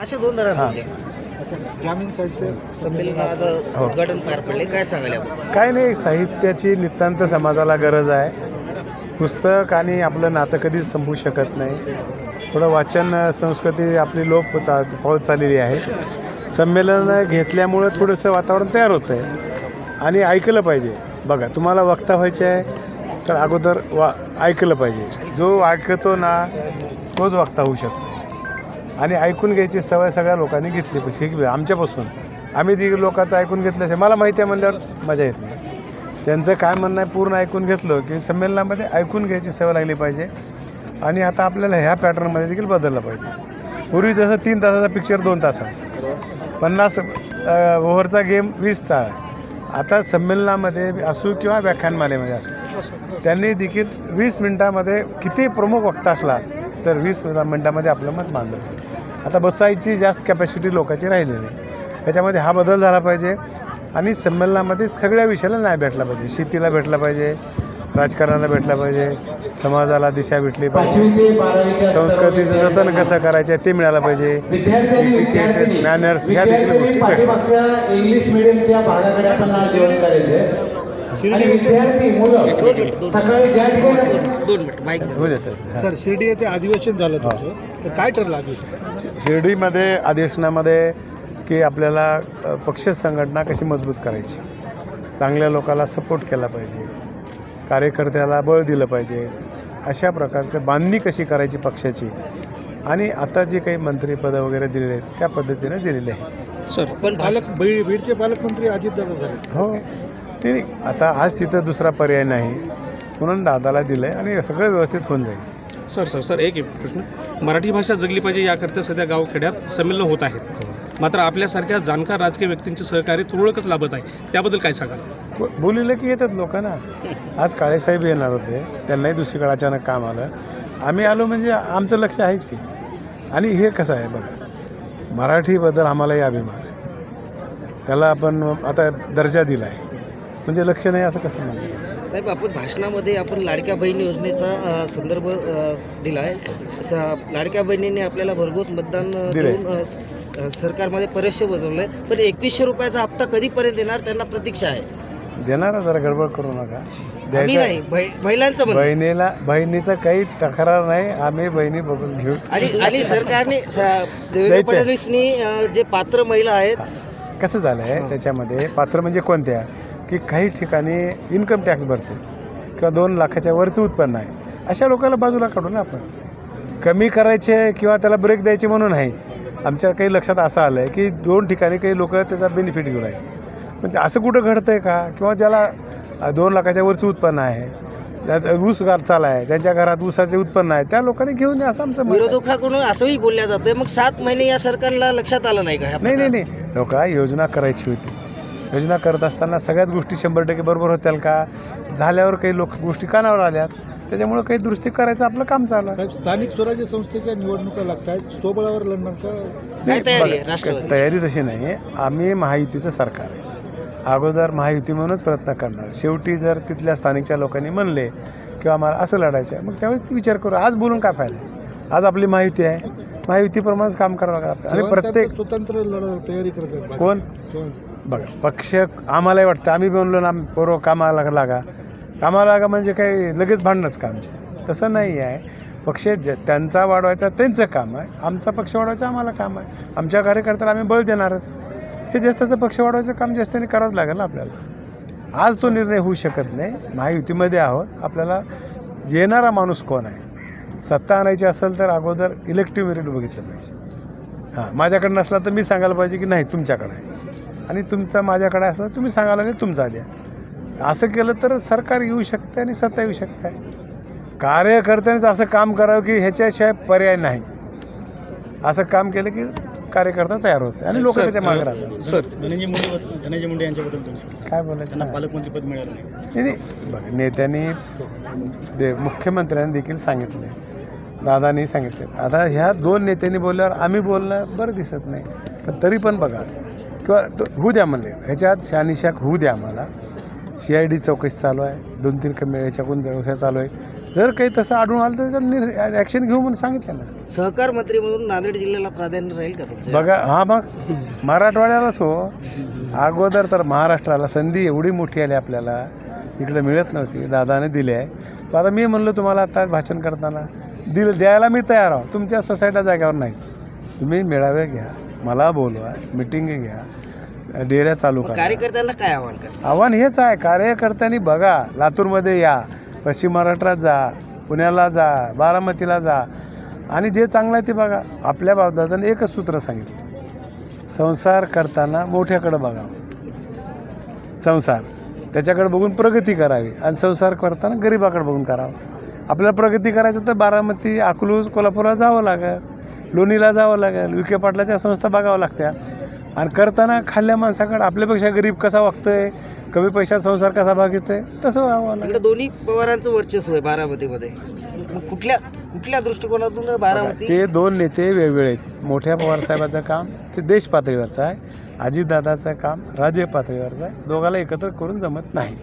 दोन हां. असं ग्रामीण साहित्य? संमेलनाचं हो. उद्घाटन पार पडले. काय सांगाल आपण काय नाही साहित्याची नितांत समाजाला गरज आहे. पुस्तक आणि आपलं नातं कधीच संपू शकत नाही. थोडं वाचन संस्कृती आपली लोप चा पावत चाललेली आहे. संमेलन घेतल्यामुळं थोडंसं वातावरण तयार होतं आहे आणि ऐकलं पाहिजे. बघा तुम्हाला वक्ता व्हायचे आहे तर अगोदर वा ऐकलं पाहिजे. जो ऐकतो ना तोच वक्ता होऊ शकतो. आणि ऐकून घ्यायची सवय सगळ्या लोकांनी घेतली पाहिजे. आमच्यापासून. आम्ही ती लोकांचं ऐकून घेतल्याशिवाय मला माहिती आहे म्हणल्यावर मजा येत नाही. त्यांचं काय म्हणणं आहे पूर्ण ऐकून घेतलं की संमेलनामध्ये ऐकून घ्यायची सवय लागली पाहिजे. आणि आता आपल्याला ह्या पॅटर्नमध्ये देखील बदललं पाहिजे. पूर्वी जसं तीन तासाचा पिक्चर दोन तासात पन्नास ओव्हरचा गेम वीस तास. आता संमेलनामध्ये असू किंवा व्याख्यानमालेमध्ये असू. त्यांनी देखील वीस मिनटामध्ये किती प्रमुख वक्ता असला तर वीस मिनटामध्ये आपलं मत मांडलं. आता बसायची जास्त कॅपॅसिटी लोकांची राहिली नाही. त्याच्यामध्ये हा बदल झाला पाहिजे आणि संमेलनामध्ये सगळ्या विषयाला न्याय भेटला पाहिजे. शेतीला भेटला पाहिजे राजकारणाला भेटला पाहिजे समाजाला दिशा भेटली पाहिजे संस्कृतीचं जतन कसं करायचं आहे ते मिळालं पाहिजे. टिकेट मॅनर्स ह्या देखील गोष्टी भेटतात दोन मिनिट. माईक सर शिर्डी येथे अधिवेशन झालं तुमचं. तर काय ठरलं अधिवेशन? शिर्डीमध्ये अधिवेशनामध्ये की आपल्याला पक्ष संघटना कशी मजबूत करायची? चांगल्या लोकाला सपोर्ट केला पाहिजे. कार्यकर्त्याला बळ दिलं पाहिजे. अशा प्रकारचं बांधणी कशी करायची पक्षाची? आणि आता जे काही मंत्रिपदं वगैरे दिलेले आहेत त्या पद्धतीने दिलेले आहे पण पालक बीड बीडचे पालकमंत्री अजितदादा झाले. हो. ते नाही. आता आज तिथं दुसरा पर्याय नाही. म्हणून दादाला दिलं आहे आणि सगळं व्यवस्थित होऊन जाईल. सर सर सर एक एक प्रश्न. मराठी भाषा जगली पाहिजे याकरता सध्या गावखेड्यात संमेलन होत आहेत. मात्र आपल्यासारख्या जाणकार राजकीय व्यक्तींचे सहकार्य तुरळकच लाभत आहे. त्याबद्दल काय सांगाल? ब- बोलिलं की येतात लोक ना आज काळेसाहेब येणार होते. त्यांनाही दुसरीकडे अचानक काम आलं. आम्ही आलो म्हणजे आमचं लक्ष आहेच की. आणि हे कसं आहे बघा. मराठीबद्दल आम्हालाही अभिमान आहे. त्याला आपण आता दर्जा दिला आहे म्हणजे लक्ष नाही असं कसं म्हणतो साहेब आपण भाषणामध्ये आपण लाडक्या बहीण योजनेचा अ, संदर्भ अ, दिला आहे स- लाडक्या बहिणीने आपल्याला भरघोस मतदान अ, दिलंय. देऊन अ, स- अ, सरकारमध्ये बजवलं आहे पण एकवीसशे रुपयाचा हप्ता कधीपर्यंत देणार त्यांना प्रतीक्षा आहे? देणार ना जरा गडबड करू नका. आम्ही द्यायचं नाही महिलांचं बहिणीला बहिणीचं काही तक्रार नाही आम्ही बहिणी बघून घेऊ. आणि आणि सरकारने स- देवेंद्र द्यायचं आहे. फडणवीसनी अ, जे पात्र महिला आहेत कसं झालं आहे त्याच्यामध्ये? पात्र म्हणजे कोणत्या? की काही ठिकाणी इन्कम टॅक्स भरते किंवा दोन लाखाच्या वरचं उत्पन्न आहे. अशा लोकांना बाजूला काढू ना आपण. कमी करायचे किंवा त्याला ब्रेक द्यायचे म्हणून नाही. आमच्या काही लक्षात असं आलं आहे की दोन ठिकाणी काही लोक त्याचा बेनिफिट घेऊन आहेत. म्हणजे असं कुठं घडतं आहे का? किंवा ज्याला दोन लाखाच्या वरचं उत्पन्न आहे त्याचं ऊस चाला आहे त्यांच्या घरात ऊसाचे उत्पन्न आहे त्या लोकांनी घेऊन द्या असं आमचं आहे. विरोधकाकडून असंही बोलल्या जातं मग सात महिने या सरकारला लक्षात आलं नाही का नाही नाही नाही. लोक योजना करायची होती. योजना करत असताना सगळ्याच गोष्टी शंभर टक्के बरोबर होत्याल का? झाल्यावर काही लोक गोष्टी कानावर आल्यात. त्याच्यामुळे काही दुरुस्ती करायचं आपलं काम चालू आहे. साहेब स्थानिक स्वराज्य संस्थेच्या निवडणुका लागत आहेत स्वबळावर लढणार का? तयारी तशी नाही. आहे आम्ही महायुतीचं सरकार. आहे. अगोदर महायुती म्हणूनच प्रयत्न करणार. शेवटी जर तिथल्या स्थानिकच्या लोकांनी म्हणले किंवा आम्हाला असं लढायचं आहे मग त्यावेळेस विचार करू. आज बोलून काय फायदा आहे? आज आपली माहिती आहे. महायुतीप्रमाणेच काम करावं लागेल आपल्याला. आणि प्रत्येक तर स्वतंत्र लढ तयारी करत आहेत. कोण. बघा पक्ष आम्हालाही वाटतं. आम्ही बनलो ना पोरं कामाला लागा. कामाला लागा म्हणजे काही लगेच भांडणंच का आमचे तसं नाही आहे. पक्ष त्यांचा वाढवायचा त्यांचं काम आहे. आमचा पक्ष वाढवायचा आम्हाला काम आहे. आमच्या कार्यकर्त्याला आम्ही बळ देणारच. हे ज्येष्ठाचं पक्ष वाढवायचं काम ज्येष्ठाने करावंच लागेल ना आपल्याला. आज तो निर्णय होऊ शकत नाही. महायुतीमध्ये आहोत. आपल्याला येणारा माणूस कोण आहे? सत्ता आणायची असेल तर अगोदर इलेक्टिव्ह मेरिट बघितलं पाहिजे. हां माझ्याकडे नसला तर मी सांगायला पाहिजे की नाही तुमच्याकडे आहे. आणि तुमचा माझ्याकडे असला तुम्ही सांगायला नाही तुमचा द्या. असं केलं तर सरकार येऊ शकते आणि सत्ता येऊ शकते. कार्यकर्त्यानेच असं काम करावं की ह्याच्याशिवाय पर्याय नाही. असं काम केलं की कार्यकर्ता तयार होते आणि लोक त्याच्यामागे राहतात. सर धनंजय मुंडे धनंजय मुंडे यांच्याबद्दल काय बोलायचं? नाही. पालकमंत्री पद मिळालं नाही. बघा नेत्यांनी मुख्यमंत्र्यांनी देखील सांगितले दादानी सांगितले. आता ह्या दोन नेत्यांनी बोलल्यावर आम्ही बोलणं बरं दिसत नाही. पण तरी पण बघा. किंवा तो होऊ द्या म्हणले. ह्याच्यात शहानिशाक होऊ द्या आम्हाला. सी आय डी चौकशी चालू आहे. दोन तीन कमी ह्याच्याकडून चौकशा चालू आहे. जर काही तसं आढळून आलं तर त्याच्यावर ॲक्शन घेऊ म्हणून सांगितलं ना. सहकार मंत्री म्हणून नांदेड जिल्ह्याला प्राधान्य राहील का तुमच्या बघा हा मग मराठवाड्यालाच हो. अगोदर तर महाराष्ट्राला संधी एवढी मोठी आली आपल्याला. इकडे मिळत नव्हती. दादाने दिली आहे. आता मी म्हणलो तुम्हाला आता भाषण करताना. दिलं द्यायला मी तयार आहो. तुमच्या सोसायट्या जाग्यावर नाही. तुम्ही मेळावे घ्या मला बोलवा मिटिंग घ्या डेऱ्या चालू करा. कार्यकर्त्यांना काय आव्हान करा आव्हान हेच आहे कार्यकर्त्यांनी बघा लातूरमध्ये या पश्चिम महाराष्ट्रात जा पुण्याला जा बारामतीला जा आणि जे चांगलं आहे ते बघा. आपल्या बाबदादाने एकच सूत्र सांगितलं. संसार करताना मोठ्याकडं बघावं संसार. त्याच्याकडे बघून प्रगती करावी आणि संसार करताना गरिबाकडे बघून करावं. आपल्याला प्रगती करायचं तर बारामती अकलूज कोल्हापूरला जावं लागेल. लोणीला जावं लागेल. विखे पाटलाच्या संस्था बघावं लागत्या. आणि करताना खाल्ल्या माणसाकडे आपल्यापेक्षा गरीब कसा वागतोय कमी पैशात संसार कसा भागतोय तसं व्हावं लागेल. तिकडे दोन्ही पवारांचं वर्चस्व आहे बारामतीमध्ये. मग कुठल्या कुठल्या दृष्टिकोनातून बारामती? ते दोन नेते वेगवेगळे आहेत. मोठ्या पवारसाहेबाचं काम ते देश पातळीवरचं आहे. अजितदादाचं काम राज्य पातळीवरचं आहे. दोघाला एकत्र करून जमत नाही.